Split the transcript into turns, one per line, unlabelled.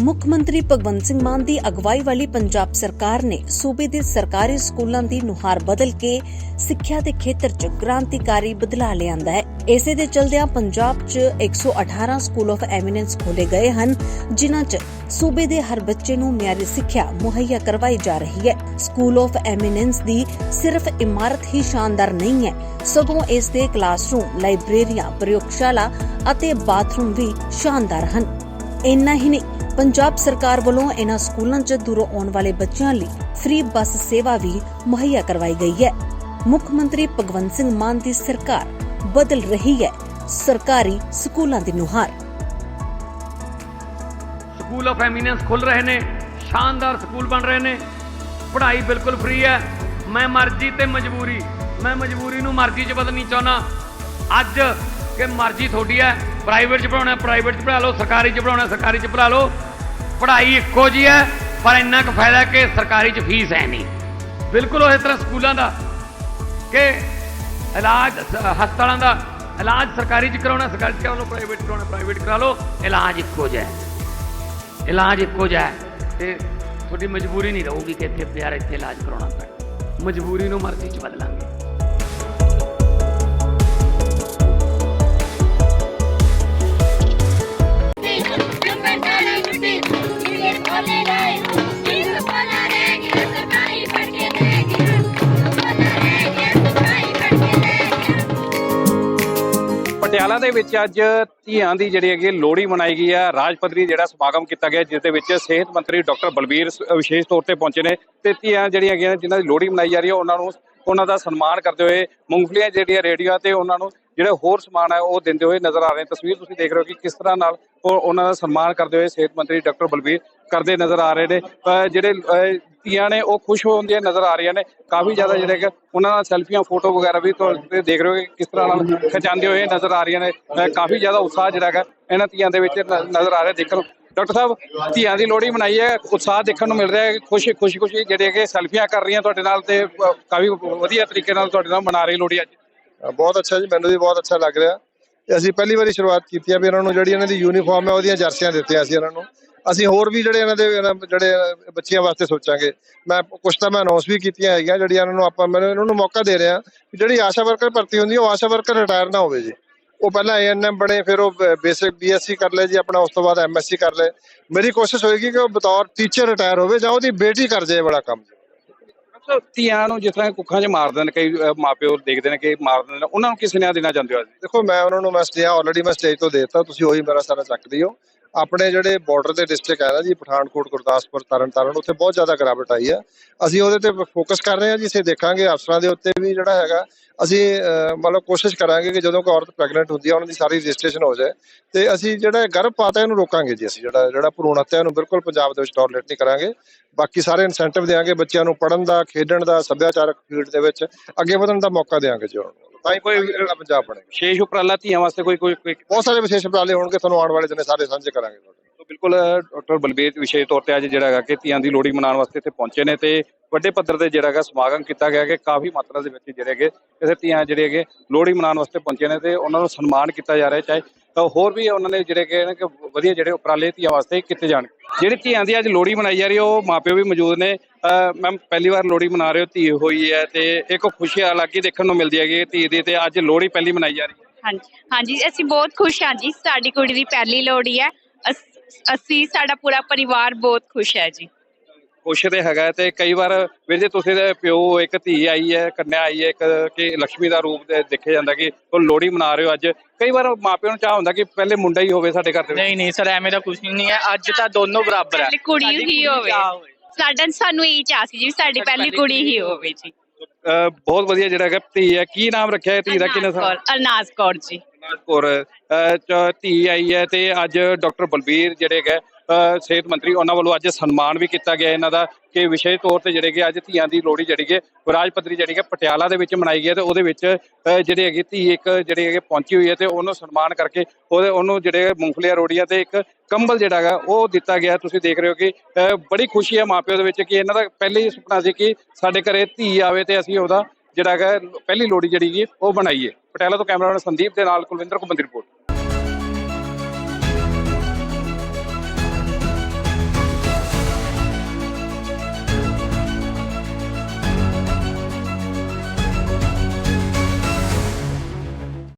ਮੁੱਖ ਮੰਤਰੀ ਭਗਵੰਤ ਸਿੰਘ ਮਾਨ ਦੀ ਅਗਵਾਈ ਵਾਲੀ ਪੰਜਾਬ ਸਰਕਾਰ ਨੇ ਸੂਬੇ ਦੇ ਸਰਕਾਰੀ ਸਕੂਲਾਂ ਦੀ ਨੁਹਾਰ ਬਦਲ ਕੇ ਸਿੱਖਿਆ ਦੇ ਖੇਤਰ 'ਚ ਕ੍ਰਾਂਤੀਕਾਰੀ ਬਦਲਾਅ ਲਿਆਂਦਾ ਹੈ। ਇਸੇ ਦੇ ਚਲਦਿਆਂ ਪੰਜਾਬ 'ਚ 118 ਸਕੂਲ ਆਫ ਐਮੀਨੈਂਸ ਖੋਲੇ ਗਏ ਹਨ, ਜਿਨ੍ਹਾਂ 'ਚ ਸੂਬੇ ਦੇ ਹਰ ਬੱਚੇ ਨੂੰ ਮਿਆਰੀ ਸਿੱਖਿਆ ਮੁਹੱਈਆ ਕਰਵਾਈ ਜਾ ਰਹੀ ਹੈ। ਸਕੂਲ ਆਫ ਐਮੀਨੈਂਸ ਦੀ ਸਿਰਫ ਇਮਾਰਤ ਹੀ ਸ਼ਾਨਦਾਰ ਨਹੀਂ ਹੈ, ਸਗੋਂ ਇਸ ਦੇ ਕਲਾਸਰੂਮ, ਲਾਇਬ੍ਰੇਰੀਆਂ, ਪ੍ਰਯੋਗਸ਼ਾਲਾ ਅਤੇ ਬਾਥਰੂਮ ਵੀ ਸ਼ਾਨਦਾਰ ਹਨ। ਇੰਨਾ ਹੀ ਨਹੀਂ ਪੰਜਾਬ ਸਰਕਾਰ ਵੱਲੋਂ ਇਹਨਾਂ ਸਕੂਲਾਂ 'ਚ ਦੂਰੋਂ ਆਉਣ ਵਾਲੇ ਬੱਚਿਆਂ ਲਈ ਫ੍ਰੀ ਬੱਸ ਸੇਵਾ ਵੀ ਮੁਹੱਈਆ ਕਰਵਾਈ ਗਈ ਹੈ। ਮੁੱਖ ਮੰਤਰੀ ਭਗਵੰਤ ਸਿੰਘ ਮਾਨ ਦੀ ਸਰਕਾਰ ਬਦਲ ਰਹੀ ਹੈ। ਸਰਕਾਰੀ ਸਕੂਲਾਂ ਦੀ ਨੁਹਾਰ।
ਸਕੂਲ ਆਫ ਐਮੀਨੈਂਸ ਖੁੱਲ ਰਹੇ ਨੇ, ਸ਼ਾਨਦਾਰ ਸਕੂਲ ਬਣ ਰਹੇ ਨੇ। ਪੜ੍ਹਾਈ ਬਿਲਕੁਲ ਫ੍ਰੀ ਹੈ। ਮੈਂ ਮਰਜ਼ੀ ਤੇ ਮਜਬੂਰੀ, ਮੈਂ ਮਜਬੂਰੀ ਨੂੰ ਮਰਜ਼ੀ 'ਚ ਬਦਲਣੀ ਚਾਹੁੰਦਾ। ਅੱਜ ਕਿ ਮਰਜ਼ੀ ਤੁਹਾਡੀ ਹੈ। ਪ੍ਰਾਈਵੇਟ 'ਚ ਪੜਾਉਣਾ ਪ੍ਰਾਈਵੇਟ 'ਚ ਪੜ੍ਹਾ ਲਓ, ਸਰਕਾਰੀ 'ਚ ਪੜਾਉਣਾ ਸਰਕਾਰੀ 'ਚ ਪੜ੍ਹਾ ਲਓ। ਪੜ੍ਹਾਈ ਇੱਕੋ ਜੀ ਹੈ, ਪਰ ਇੰਨਾ ਕੁ ਫਾਇਦਾ ਕਿ ਸਰਕਾਰੀ 'ਚ ਫੀਸ ਹੈ ਨਹੀਂ। ਬਿਲਕੁਲ ਉਸੇ ਤਰ੍ਹਾਂ ਸਕੂਲਾਂ ਦਾ ਕਿ ਇਲਾਜ, ਹਸਪਤਾਲਾਂ ਦਾ ਇਲਾਜ ਸਰਕਾਰੀ 'ਚ ਕਰਾਉਣਾ, ਸਰਕਾਰੀ 'ਚ ਕਰਾ ਲਓ ਪ੍ਰਾਈਵੇਟ ਕਰਾਉਣਾ ਪ੍ਰਾਈਵੇਟ ਕਰਾ ਲਓ, ਇਲਾਜ ਇੱਕੋ ਜਿਹਾ ਇਲਾਜ ਇੱਕੋ ਜਿਹਾ ਹੈ ਤੇ ਤੁਹਾਡੀ ਮਜਬੂਰੀ ਨਹੀਂ ਰਹੂਗੀ ਕਿ ਇੱਥੇ ਪਿਆਰ, ਇੱਥੇ ਇਲਾਜ ਕਰਾਉਣਾ ਪੈਣਾ। ਮਜਬੂਰੀ ਨੂੰ ਮਰਜ਼ੀ 'ਚ ਬਦਲਾਂਗੇ।
ਪਟਿਆਲਾ ਦੇ ਵਿੱਚ ਅੱਜ ਧੀਆਂ ਦੀ ਜਿਹੜੀ ਹੈਗੀ ਲੋਹੜੀ ਮਨਾਈ ਗਈ ਹੈ ਰਾਜ ਪੱਧਰੀ ਜਿਹੜਾ ਸਮਾਗਮ ਕੀਤਾ ਗਿਆ, ਜਿਸ ਦੇ ਵਿੱਚ ਸਿਹਤ ਮੰਤਰੀ ਡਾਕਟਰ ਬਲਬੀਰ ਵਿਸ਼ੇਸ਼ ਤੌਰ ਤੇ ਪਹੁੰਚੇ ਨੇ ਤੇ ਧੀਆਂ ਜਿਹੜੀਆਂ ਹੈਗੀਆਂ ਜਿਨ੍ਹਾਂ ਦੀ ਲੋਹੜੀ ਮਨਾਈ ਜਾ ਰਹੀ ਹੈ ਉਹਨਾਂ ਨੂੰ ਉਹਨਾਂ ਦਾ ਸਨਮਾਨ ਕਰਦੇ ਹੋਏ ਮੂੰਗਫਲੀਆਂ ਜਿਹੜੀਆਂ ਰੇਡੀਓ ਤੇ ਉਹਨਾਂ ਨੂੰ ਜਿਹੜੇ ਹੋਰ ਸਮਾਨ ਹੈ ਉਹ ਦਿੰਦੇ ਹੋਏ ਨਜ਼ਰ ਆ ਰਹੇ ਤਸਵੀਰ ਤੁਸੀਂ ਦੇਖ ਰਹੇ ਹੋ ਕਿ ਕਿਸ ਤਰ੍ਹਾਂ ਨਾਲ ਉਹ ਉਹਨਾਂ ਦਾ ਸਨਮਾਨ ਕਰਦੇ ਹੋਏ ਸਿਹਤ ਮੰਤਰੀ ਡਾਕਟਰ ਬਲਬੀਰ ਕਰਦੇ ਨਜ਼ਰ ਆ ਰਹੇ ਨੇ। ਜਿਹੜੇ ਧੀਆਂ ਨੇ ਉਹ ਖੁਸ਼ ਹੁੰਦੀਆਂ ਨਜ਼ਰ ਆ ਰਹੀਆਂ ਨੇ। ਕਾਫੀ ਜ਼ਿਆਦਾ ਜਿਹੜੇ ਕਿ ਉਹਨਾਂ ਨਾਲ ਸੈਲਫੀਆਂ, ਫੋਟੋ ਵਗੈਰਾ ਵੀ ਤੁਸੀਂ ਦੇਖ ਰਹੇ ਹੋ ਕਿ ਕਿਸ ਤਰ੍ਹਾਂ ਨਾਲ ਖਿਚਾਉਂਦੇ ਹੋਏ ਨਜ਼ਰ ਆ ਰਹੀਆਂ ਨੇ। ਕਾਫੀ ਜ਼ਿਆਦਾ ਉਤਸ਼ਾਹ ਜਿਹੜਾ ਹੈਗਾ ਇਹਨਾਂ ਧੀਆਂ ਦੇ ਵਿੱਚ ਨਜ਼ਰ ਆ ਰਿਹਾ। ਜੇਕਰ ਡਾਕਟਰ ਸਾਹਿਬ, ਧੀਆਂ ਦੀ ਲੋਹੜੀ ਮਨਾਈ ਹੈ, ਉਤਸ਼ਾਹ ਦੇਖਣ ਨੂੰ ਮਿਲ ਰਿਹਾ ਹੈ, ਖੁਸ਼ੀ ਖੁਸ਼ੀ ਖੁਸ਼ੀ ਜਿਹੜੇ ਕਿ ਸੈਲਫੀਆਂ ਕਰ ਰਹੀਆਂ ਤੁਹਾਡੇ ਨਾਲ ਤੇ ਕਾਫੀ ਵਧੀਆ ਤਰੀਕੇ ਨਾਲ ਤੁਹਾਡੇ ਨਾਲ ਮਨਾ ਰਹੀ ਲੋਹੜੀ ਅੱਜ।
ਬਹੁਤ ਅੱਛਾ ਜੀ, ਮੈਨੂੰ ਵੀ ਬਹੁਤ ਅੱਛਾ ਲੱਗ ਰਿਹਾ। ਅਸੀਂ ਪਹਿਲੀ ਵਾਰੀ ਸ਼ੁਰੂਆਤ ਕੀਤੀ ਆ ਵੀ ਇਹਨਾਂ ਨੂੰ ਜਿਹੜੀ ਇਹਨਾਂ ਦੀ ਯੂਨੀਫਾਰਮ ਹੈ, ਉਹਦੀਆਂ ਜਰਸੀਆਂ ਦਿੱਤੀਆਂ ਸੀ ਇਹਨਾਂ ਨੂੰ। ਅਸੀਂ ਹੋਰ ਵੀ ਜਿਹੜੇ ਇਹਨਾਂ ਦੇ, ਇਹਨਾਂ, ਜਿਹੜੇ ਬੱਚਿਆਂ ਵਾਸਤੇ ਸੋਚਾਂਗੇ। ਮੈਂ ਕੁਛ ਤਾਂ ਮੈਂ ਅਨਾਉਂਸ ਵੀ ਕੀਤੀਆਂ ਹੈਗੀਆਂ, ਜਿਹੜੀਆਂ ਇਹਨਾਂ ਨੂੰ ਆਪਾਂ, ਮੈਨੂੰ ਇਹਨਾਂ ਨੂੰ ਮੌਕਾ ਦੇ ਰਿਹਾ ਹਾਂ ਜਿਹੜੀ ਆਸ਼ਾ ਵਰਕਰ ਭਰਤੀ ਹੁੰਦੀ ਹੈ ਉਹ ਆਸ਼ਾ ਵਰਕਰ ਰਿਟਾਇਰ ਨਾ ਹੋਵੇ ਜੀ। ਉਹ ਪਹਿਲਾਂ ਏਐਨਐਮ ਬਣੇ ਫਿਰ ਉਹ ਬੇਸਿਕ ਬੀਐਸਸੀ ਕਰ ਲੈ ਜੀ ਆਪਣਾ ਉਸ ਤੋਂ ਬਾਅਦ ਐਮਐਸਸੀ ਕਰ ਲੈ ਮੇਰੀ ਕੋਸ਼ਿਸ਼ ਹੋਏਗੀ ਕਿ ਉਹ ਬਤੌਰ ਟੀਚਰ ਰਿਟਾਇਰ ਹੋਵੇ ਜਾਂ ਉਹਦੀ ਬੇਟੀ ਕਰ ਜਾਏ ਬੜਾ ਕੰਮ।
ਧੀਆਂ ਨੂੰ ਜਿਸ ਤਰ੍ਹਾਂ ਕੁੱਖਾਂ 'ਚ ਮਾਰਦੇ ਨੇ ਕਈ ਮਾਪਿਓ ਦੇਖਦੇ ਨੇ ਕਿ ਮਾਰ ਦਿੰਦੇ ਨੇ ਉਹਨਾਂ ਨੂੰ ਕਿਸ ਨੇ ਦੇਣਾ ਚਾਹੁੰਦੇ ਹੋ
ਦੇਖੋ ਮੈਂ ਉਹਨਾਂ ਨੂੰ ਮੈਂ ਸਟੇਆ ਆਲਰੇਡੀ ਮੈਂ ਸਟੇਜ ਤੋਂ ਦੇਤਾ ਤੁਸੀਂ ਉਹੀ ਮੇਰਾ ਸਾਰਾ ਚੱਕਦੇ ਹੋ ਆਪਣੇ ਜਿਹੜੇ ਬਾਰਡਰ ਦੇ ਡਿਸਟ੍ਰਿਕਟ ਹੈ ਨਾ ਜੀ, ਪਠਾਨਕੋਟ, ਗੁਰਦਾਸਪੁਰ ਤਰਨਤਾਰਨ ਉੱਥੇ ਬਹੁਤ ਜ਼ਿਆਦਾ ਗਿਰਾਵਟ ਆਈ ਹੈ ਅਸੀਂ ਉਹਦੇ ਤੇ ਫੋਕਸ ਕਰ ਰਹੇ ਹਾਂ ਜੀ ਇਸੇ ਦੇਖਾਂਗੇ ਅਫਸਰਾਂ ਦੇ ਉੱਤੇ ਵੀ ਜਿਹੜਾ ਹੈਗਾ। ਅਸੀਂ ਮਤਲਬ ਕੋਸ਼ਿਸ਼ ਕਰਾਂਗੇ ਕਿ ਜਦੋਂ ਕੋਈ ਔਰਤ ਪ੍ਰੈਗਨੈਂਟ ਹੁੰਦੀ ਆ, ਉਹਨਾਂ ਦੀ ਸਾਰੀ ਰਜਿਸਟ੍ਰੇਸ਼ਨ ਹੋ ਜਾਏ। ਤੇ ਅਸੀਂ ਜਿਹੜਾ ਗਰਭਪਾਤ ਹੈ, ਇਹਨੂੰ ਰੋਕਾਂਗੇ ਜੀ ਅਸੀਂ ਜਿਹੜਾ ਜਿਹੜਾ ਭਰੂਣ ਹੱਤਿਆ ਨੂੰ ਬਿਲਕੁਲ ਪੰਜਾਬ ਦੇ ਵਿੱਚ ਟੋਲਰੇਟ ਨਹੀਂ ਕਰਾਂਗੇ। ਬਾਕੀ ਸਾਰੇ ਇਨਸੈਂਟਿਵ ਦੇਵਾਂਗੇ ਬੱਚਿਆਂ ਨੂੰ ਪੜ੍ਹਨ ਦਾ, ਖੇਡਣ ਦਾ, ਸੱਭਿਆਚਾਰਕ ਫੀਲਡ ਦੇ ਵਿੱਚ ਅੱਗੇ ਵਧਣ ਦਾ ਮੌਕਾ ਦੇਵਾਂਗੇ ਜੀ ਉਹਨਾਂ ਨੂੰ ਤਾਂ ਹੀ ਕੋਈ ਪੰਜਾਬ ਬਣੇਗਾ
ਵਿਸ਼ੇਸ਼ ਉਪਰਾਲਾ ਧੀਆਂ ਵਾਸਤੇ ਕੋਈ ਕੋਈ ਕੋਈ
ਬਹੁਤ ਸਾਰੇ ਵਿਸ਼ੇਸ਼ ਉਪਰਾਲੇ ਹੋਣਗੇ ਤੁਹਾਨੂੰ ਆਉਣ ਵਾਲੇ ਦਿਨੇ ਸਾਰੇ ਸਾਂਝੇ ਕਰਾਂਗੇ ਤੁਹਾਡੇ ਨਾਲ।
ਬਿਲਕੁਲ ਡਾਕਟਰ ਬਲਬੀਰ, ਵਿਸ਼ੇਸ਼ ਤੌਰ ਤੇ ਅੱਜ ਜਿਹੜਾ ਹੈਗਾ ਕਿ ਧੀਆਂ ਦੀ ਲੋਹੜੀ ਮਨਾਉਣ ਵਾਸਤੇ ਇੱਥੇ ਪਹੁੰਚੇ ਨੇ ਤੇ ਵੱਡੇ ਪੱਧਰ ਤੇ ਜਿਹੜਾ ਹੈਗਾ ਸਮਾਗਮ ਕੀਤਾ ਗਿਆ ਕਿ ਕਾਫੀ ਮਾਤਰਾ ਦੇ ਵਿੱਚ ਜਿਹੜੇ ਹੈਗੇ, ਇੱਥੇ ਧੀਆਂ ਜਿਹੜੇ ਹੈਗੇ ਲੋਹੜੀ ਮਨਾਉਣ ਵਾਸਤੇ ਪਹੁੰਚੇ ਨੇ ਤੇ ਉਹਨਾਂ ਨੂੰ ਸਨਮਾਨ ਕੀਤਾ ਜਾ ਰਿਹਾ, ਚਾਹੇ ਤਾਂ ਹੋਰ ਵੀ ਉਹਨਾਂ ਨੇ ਜਿਹੜੇ ਕਿ ਕਿ ਵਧੀਆ ਜਿਹੜੇ ਉਪਰਾਲੇ ਧੀਆਂ ਵਾਸਤੇ ਕੀਤੇ ਜਾਣ। ਜਿਹੜੀ ਧੀਆਂ ਦੀ ਅੱਜ ਲੋਹੜੀ ਮਨਾਈ ਜਾ ਰਹੀ ਹੈ, ਉਹ ਮਾਪਿਓ ਵੀ ਮੌਜੂਦ ਨੇ। ਮੈਮ, ਪਹਿਲੀ ਵਾਰ ਲੋਹੜੀ ਮਨਾ ਰਹੇ ਹੋ, ਧੀ ਹੋਈ ਹੈ ਤੇ ਇੱਕ ਖੁਸ਼ੀ ਅਲੱਗ ਹੀ ਦੇਖਣ ਨੂੰ ਮਿਲਦੀ ਹੈਗੀ ਧੀ ਦੀ ਤੇ ਅੱਜ ਲੋਹੜੀ ਪਹਿਲੀ ਮਨਾਈ ਜਾ ਰਹੀ ਹੈ।
ਹਾਂਜੀ ਹਾਂਜੀ, ਅਸੀਂ ਬਹੁਤ ਖੁਸ਼ ਹਾਂ ਜੀ, ਸਾਡੀ ਕੁੜੀ ਦੀ ਪਹਿਲੀ ਲੋਹੜੀ ਹੈ। ਅਸ- ਸਾਡਾ ਪੂਰਾ ਪਰਿਵਾਰ ਬਹੁਤ ਖੁਸ਼ ਹੈ ਜੀ।
ਖੁਸ਼ ਤੇ ਹੈਗਾ ਤੇ ਕਈ ਵਾਰ ਵੀਰ ਜੀ ਤੁਸੀਂ ਦੇ ਪਿਓ ਇੱਕ ਧੀ ਆਈ ਹੈ ਕੰਨਿਆ ਆਈ ਹੈ ਇੱਕ ਕਿ ਲక్ష్ਮੀ ਦਾ ਰੂਪ ਦੇ ਦੇਖਿਆ ਜਾਂਦਾ ਕਿ ਉਹ ਲੋਹੜੀ ਮਨਾ ਰਹੇ ਹੋ ਅੱਜ। ਕਈ ਵਾਰ ਮਾਪਿਆਂ ਨੂੰ ਚਾਹ ਹੁੰਦਾ ਕਿ ਪਹਿਲੇ ਮੁੰਡਾ ਹੀ ਹੋਵੇ ਸਾਡੇ ਘਰ ਦੇ ਵਿੱਚ।
ਨਹੀਂ ਨਹੀਂ ਸਰ ਐਵੇਂ ਦਾ ਕੁਝ ਨਹੀਂ ਹੈ। ਅੱਜ ਤਾਂ ਦੋਨੋਂ ਬਰਾਬਰ ਹੈ।
ਪਹਿਲੀ ਕੁੜੀ ਹੀ ਹੋਵੇ। ਸਾਡਾ ਸਾਨੂੰ ਇਹ ਚਾਹ ਸੀ ਜੀ ਸਾਡੀ ਪਹਿਲੀ ਕੁੜੀ ਹੀ ਹੋਵੇ। ਜੀ।
ਬਹੁਤ ਵਧੀਆ ਜਿਹੜਾ ਹੈਗਾ ਧੀ ਹੈ। ਕੀ ਨਾਮ ਰੱਖਿਆ ਹੈ? ਧੀ ਦਾ ਕਿੰਨੇ ਸਾਲ?
ਅਰਨਾਜ਼ ਕੌਰ ਜੀ।
ਨਾਗਪੁਰ ਧੀ ਆਈ ਹੈ ਤੇ ਅੱਜ ਡਾਕਟਰ ਬਲਬੀਰ ਜਿਹੜੇ ਹੈਗੇ ਸਿਹਤ ਮੰਤਰੀ, ਉਹਨਾਂ ਵੱਲੋਂ ਅੱਜ ਸਨਮਾਨ ਵੀ ਕੀਤਾ ਗਿਆ ਇਹਨਾਂ ਦਾ ਕਿ ਵਿਸ਼ੇਸ਼ ਤੌਰ ਤੇ ਜਿਹੜੇ ਕਿ ਅੱਜ ਧੀਆਂ ਦੀ ਲੋਹੜੀ ਜਿਹੜੀ ਕਿ ਰਾਜ ਪੱਧਰੀ ਜਿਹੜੀ ਕਿ ਪਟਿਆਲਾ ਦੇ ਵਿੱਚ ਮਨਾਈ ਗਈ ਹੈ ਤੇ ਉਹਦੇ ਵਿੱਚ ਅਹ ਜਿਹੜੇ ਹੈਗੀ ਧੀ ਇੱਕ ਜਿਹੜੇ ਹੈਗੇ ਪਹੁੰਚੀ ਹੋਈ ਹੈ ਤੇ ਉਹਨੂੰ ਸਨਮਾਨ ਕਰਕੇ ਉਹਦੇ, ਉਹਨੂੰ ਜਿਹੜੇ ਮੂੰਗਫਲੀਆਂ ਰੋੜੀਆਂ ਤੇ ਇੱਕ ਕੰਬਲ ਜਿਹੜਾ ਹੈਗਾ ਉਹ ਦਿੱਤਾ ਗਿਆ। ਤੁਸੀਂ ਦੇਖ ਰਹੇ ਹੋ ਕਿ ਅਹ ਬੜੀ ਖੁਸ਼ੀ ਹੈ ਮਾਪਿਓ ਦੇ ਵਿੱਚ ਕਿ ਇਹਨਾਂ ਦਾ ਪਹਿਲੇ ਹੀ ਸੁਪਨਾ ਸੀ ਕਿ ਸਾਡੇ ਘਰੇ ਧੀ ਆਵੇ ਤੇ ਅਸੀਂ ਉਹਦਾ ਜਿਹੜਾ ਹੈਗਾ, ਪਹਿਲੀ ਲੋਹੜੀ ਜਿਹੜੀ ਹੈ, ਉਹ ਬਣਾਈਏ ਪਟਿਆਲਾ ਤੋਂ ਕੈਮਰਾਮੈਨ ਸੰਦੀਪ ਦੇ ਨਾਲ ਕੁਲਵਿੰਦਰ ਕੁਮਾਰ ਦੀ ਰਿਪੋਰਟ।